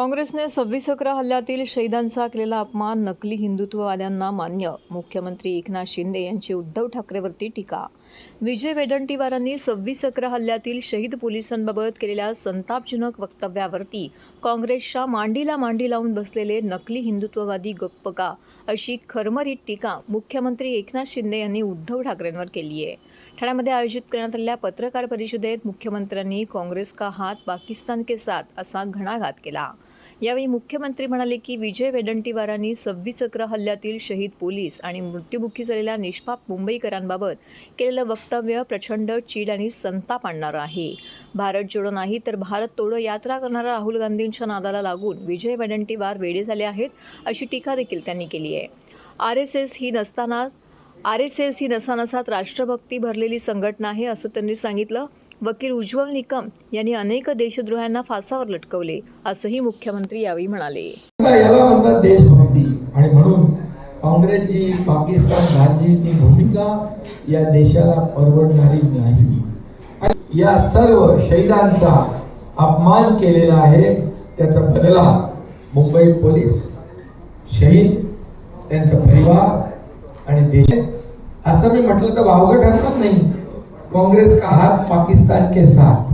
काँग्रेसने सव्वीस अकरा हल्ल्यातील शहीदांचा केलेला अपमान नकली हिंदुत्ववाद्यांना मान्य मुख्यमंत्री एकनाथ शिंदे यांची उद्धव ठाकरेवरती टीका. विजय वेडंटीवारांनी सव्वीस अकरा हल्ल्यातील शहीद पोलिसांबाबत केलेल्या संतापजनक वक्तव्यावरती काँग्रेसच्या मांडीला मांडी लावून बसलेले नकली हिंदुत्ववादी गप्प का अशी खरमरीत टीका मुख्यमंत्री एकनाथ शिंदे यांनी उद्धव ठाकरेंवर केली आहे. ठाण्यामध्ये आयोजित करण्यात आलेल्या पत्रकार परिषदेत मुख्यमंत्र्यांनी काँग्रेस का हात पाकिस्तान के साथ असा घणाघात केला. यावेळी मुख्यमंत्री म्हणाले की विजय वेडंटीवारांनी सव्वीस अकरा हल्ल्यातील शहीद पोलीस आणि मृत्युमुखी झालेल्या निष्पाप मुंबईकरांबाबत केलेलं वक्तव्य प्रचंड चीड आणि संताप आणणारं आहे. भारत जोडो नाही तर भारत तोडो यात्रा करणाऱ्या राहुल गांधींच्या नादाला लागून विजय वेडंटीवार वेडे झाले आहेत अशी टीका देखील त्यांनी केली आहे. आर एस एस ही नसताना आर एस एस ही नसानसात राष्ट्रभक्ती भरलेली संघटना आहे असं त्यांनी सांगितलं. वकील उज्ज्वल निकम यांनी अनेक देशद्रोह्यांना फासावर लटकवले असंही मुख्यमंत्री यावेळी म्हणाले. याला म्हणतात देशभक्ती. आणि म्हणून काँग्रेसची पाकिस्तान राज्यची भूमिका या देशाला परवडणारी नाही. या सर्व शहीदांचा अपमान केलेला आहे त्याचा बदला मुंबई पोलीस शहीद त्यांचा परिवार आणि देश. असं मी म्हटलं तर वावगं ठरणार नाही. काँग्रेस का हात पाकिस्तान के साथ?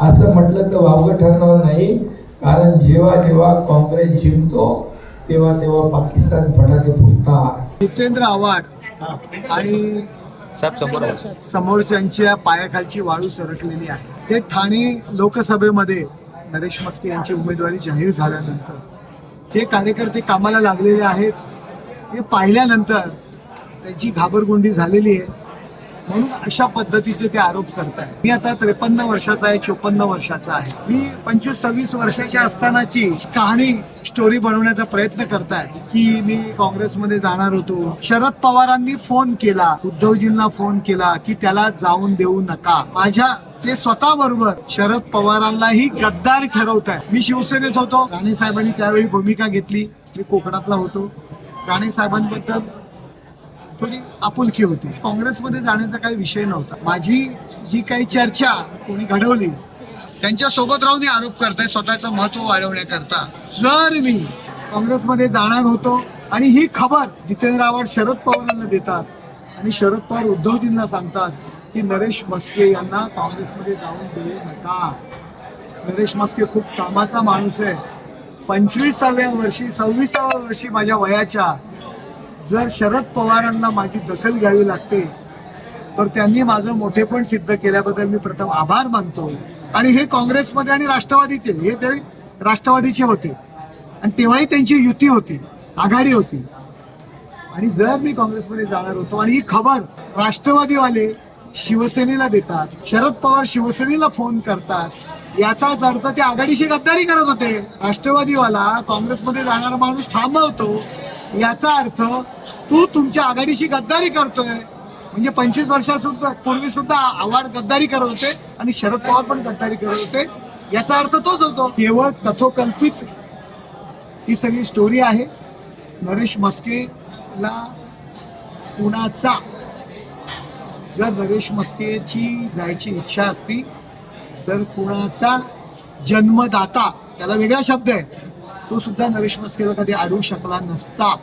असं म्हटलं तर वावगं ठरणार नाही. कारण जेव्हा जेव्हा काँग्रेस जिंकतो तेव्हा तेव्हा पाकिस्तान फटाके फुटतात. जितेंद्र आव्हाड आणि. समोरच्यांच्या पायाखालची वाळू सरकलेली आहे. ते ठाणे लोकसभेमध्ये नरेश मस्के यांची उमेदवारी जाहीर झाल्यानंतर जे कार्यकर्ते कामाला लागलेले आहेत हे पाहिल्यानंतर त्यांची घाबरगुंडी झालेली आहे. म्हणून अशा पद्धतीचे ते आरोप करताय मी आता त्रेपन्न वर्षाचा आहे चोपन्न वर्षाचा आहे. मी पंचवीस सव्वीस वर्षाच्या असतानाची कहाणी स्टोरी बनवण्याचा प्रयत्न करताय की मी काँग्रेसमध्ये जाणार होतो. शरद पवारांनी फोन केला उद्धवजींना फोन केला की त्याला जाऊन देऊ नका. माझ्या ते स्वतः बरोबर शरद पवारांनाही गद्दार ठरवत आहे मी शिवसेनेत होतो. राणे साहेबांनी त्यावेळी भूमिका घेतली. मी कोकणातला होतो. राणे साहेबांबद्दल थोडी आपुलकी होती. काँग्रेसमध्ये जाण्याचा काही विषय नव्हता. माझी जी काही चर्चा कोणी घडवली त्यांच्यासोबत राहून आरोप करताय स्वतःचं महत्त्व वाढवण्याकरता. जर मी काँग्रेसमध्ये जाणार होतो आणि ही खबर जितेंद्र आव्हाड शरद पवारांना देतात आणि शरद पवार उद्धवजींना सांगतात की नरेश मस्के यांना काँग्रेसमध्ये जाऊन देऊ नका. नरेश मस्के खूप कामाचा माणूस आहे. पंचवीसाव्या वर्षी सव्वीसाव्या वर्षी माझ्या वयाच्या जर शरद पवारांना माझी दखल घ्यावी लागते तर त्यांनी माझं मोठेपण सिद्ध केल्याबद्दल मी प्रथम आभार मानतो. आणि हे काँग्रेसमध्ये आणि राष्ट्रवादीचे हे तरी राष्ट्रवादीचे होते. आणि तेव्हाही त्यांची युती होती आघाडी होती. आणि जर मी काँग्रेसमध्ये जाणार होतो आणि ही खबर राष्ट्रवादीवाले शिवसेनेला देतात शरद पवार शिवसेनेला फोन करतात याचाच अर्थ ते आघाडीशी गद्दारी करत होते. राष्ट्रवादीवाला काँग्रेसमध्ये जाणारा माणूस थांबवतो याचा अर्थ तू तुमच्या आघाडीशी गद्दारी करतोय. म्हणजे पंचवीस वर्षासुद्धा पूर्वी सुद्धा आव्हाड गद्दारी करत होते आणि शरद पवार पण गद्दारी करत होते. याचा अर्थ तोच होतो केवळ कथोकल्पित ही सगळी स्टोरी आहे. नरेश मस्केला कुणाचा? जर नरेश मस्केची जायची इच्छा असती तर कुणाचा जन्मदाता? त्याला वेगळा शब्द आहे. तो सुद्धा नरेश मस्केला कधी अडवू शकला नसता.